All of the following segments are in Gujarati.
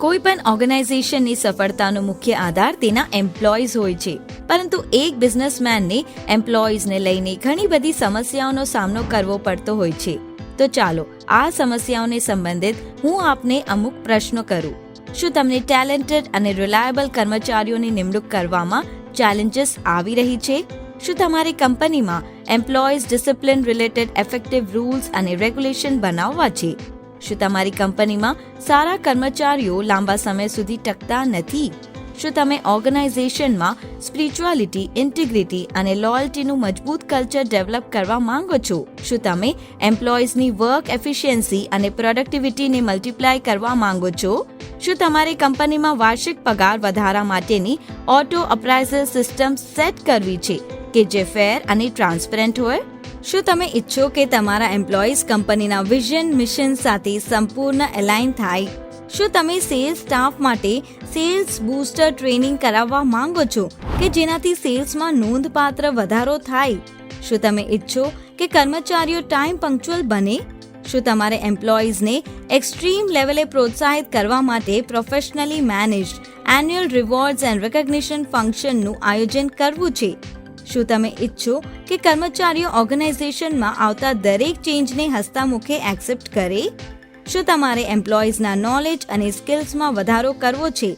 કોઈ પણ ઓર્ગેનાઇઝેશનની સફળતાનો મુખ્ય આધાર તેના એમ્પ્લોઈઝ હોય છે. પરંતુ એક બિઝનેસમેનને એમ્પ્લોઈઝને લઈને ઘણી બધી સમસ્યાઓનો સામનો કરવો પડતો હોય છે. તો ચાલો, આ સમસ્યાઓને સંબંધિત હું આપને અમુક પ્રશ્નો કરું. શું તમને ટેલેન્ટેડ અને રિલાયબલ કર્મચારીઓની નિમણૂક કરવામાં ચેલેન્જીસ આવી રહી છે? શું તમારી કંપનીમાં employees discipline related effective rules અને રેગ્યુલેશન બનાવવા છે? શું તમારી કંપનીમાં સારા કર્મચારીઓ લાંબા સમય સુધી ટકતા નથી? શું તમે ઓર્ગેનાઇઝેશનમાં સ્પિરિચ્યુઆલિટી, ઇન્ટિગ્રિટી અને લોયલ્ટીનું મજબૂત કલ્ચર ડેવલપ કરવા માંગો છો? શું તમે એમ્પ્લોઈઝની વર્ક એફિશિયન્સી અને પ્રોડક્ટિવિટીને મલ્ટીપ્લાય કરવા માંગો છો? શું તમારી કંપનીમાં વાર્ષિક પગાર વધારા માટેની ઓટો અપ્રાઇઝલ સિસ્ટમ સેટ કરવી છે કે જે ફેર અને ટ્રાન્સપેરન્ટ હોય? શું તમે ઈચ્છો કે તમારા એમ્પ્લોઈઝ કંપનીના વિઝન મિશન સાથે સંપૂર્ણ એલાઇન થાય? શું તમે સેલ્સ સ્ટાફ માટે સેલ્સ બૂસ્ટર ટ્રેનિંગ કરાવવા માંગો છો કે જેનાથી સેલ્સમાં નોંધપાત્ર વધારો થાય? શું તમે ઈચ્છો કે કર્મચારીઓ ટાઈમ પંક્ચ્યુઅલ બને? શું તમારે એમ્પ્લોઈઝને એક્સ્ટ્રીમ લેવલે પ્રોત્સાહિત કરવા માટે professionally managed annual rewards and recognition ફંક્શનનું આયોજન કરવું છે? શું તમે ઈચ્છો કે કર્મચારીઓ ઓર્ગેનાઇઝેશનમાં આવતા દરેક ચેન્જને હસ્તામુખે એક્સેપ્ટ કરે? શું તમારે એમ્પ્લોઈઝના નોલેજ અને સ્કિલ્સમાં વધારો કરવો છે?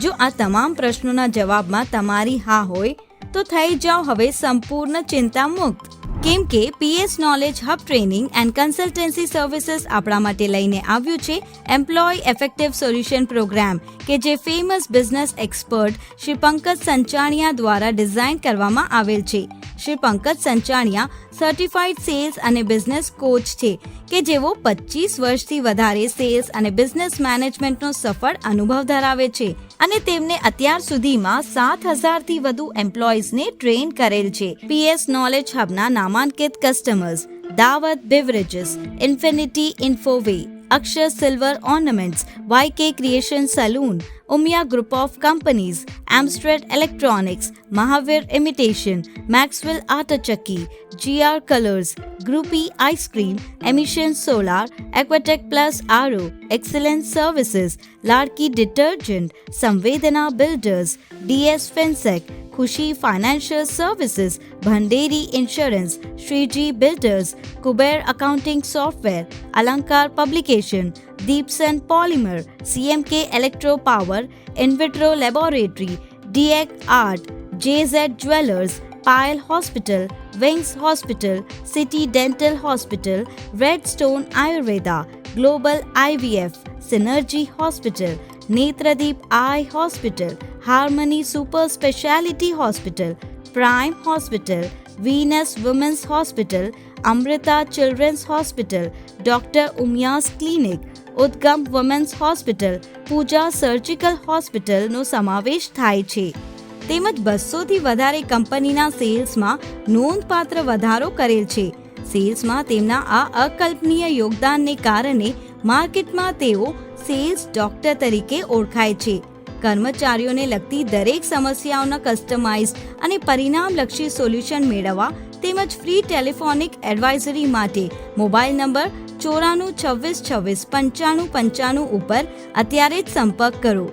જો આ તમામ પ્રશ્નોના જવાબમાં તમારી હા હોય, તો થઈ જાઓ હવે સંપૂર્ણ ચિંતા મુક્ત. કેમ કે PS knowledge hub training and consultancy services આપણા માટે લઈને આવ્યું છે એમ્પ્લોય એફેક્ટિવ સોલ્યુશન પ્રોગ્રામ કે જે famous business expert Shri Pankaj Sanchaniya દ્વારા ડિઝાઇન કરવામાં આવેલ છે. શ્રી પંકજ સંચાણિયા સર્ટિફાઈડ સેલ્સ અને બિઝનેસ કોચ છે, કે જેઓ પચીસ વર્ષથી વધારે સેલ્સ અને બિઝનેસ મેનેજમેન્ટનો સફળ અનુભવ ધરાવે છે અને તેમને અત્યાર સુધીમાં સાત હજારથી વધુ એમ્પ્લોઈઝને ટ્રેન કરેલ છે. પીએસ નોલેજ હબના નામાંકિત customers Dawat beverages infinity infoway Akshar silver ornaments Y K creation salon Omia Group of Companies, Amstrad Electronics, Mahavir Imitation, Maxwell Artachaki, GR Colors, Groupie Ice Cream, Emission Solar, Aquatech Plus RO, Excellence Services, Larky Detergent, Samvedana Builders, DS FinSec, Kushi Financial Services, Bandari Insurance, Sriji Builders, Kuber Accounting Software, Alankar Publication, polymer CMK electro power in vitro laboratory ડીએક art JZ jewellers Payal hospital wings hospital city dental hospital red stone Ayurveda global IVF synergy hospital Netradeep eye hospital harmony super speciality hospital prime hospital Venus women's hospital Amrita children's hospital doctor Umiya's clinic Udgam women's hospital Pooja surgical હોસ્પિટલનો સમાવેશ થાય છે. તેમજ બસોથી વધારે કંપનીના સેલ્સમાં નોંધપાત્ર વધારો કરેલ છે. સેલ્સમાં તેમના આ અકલ્પનીય યોગદાનને કારણે માર્કેટમાં તેઓ સેલ્સ ડોક્ટર તરીકે ઓળખાય છે. કર્મચારીઓને લગતી દરેક સમસ્યાઓના કસ્ટમાઇઝ અને પરિણામલક્ષી સોલ્યુશન મેળવવા તેમજ ફ્રી ટેલિફોનિક એડવાઇઝરી માટે મોબાઈલ નંબર ચોરાણું છવ્વીસ છવ્વીસ પંચાણું પંચાણું ઉપર અત્યારે જ સંપર્ક કરો.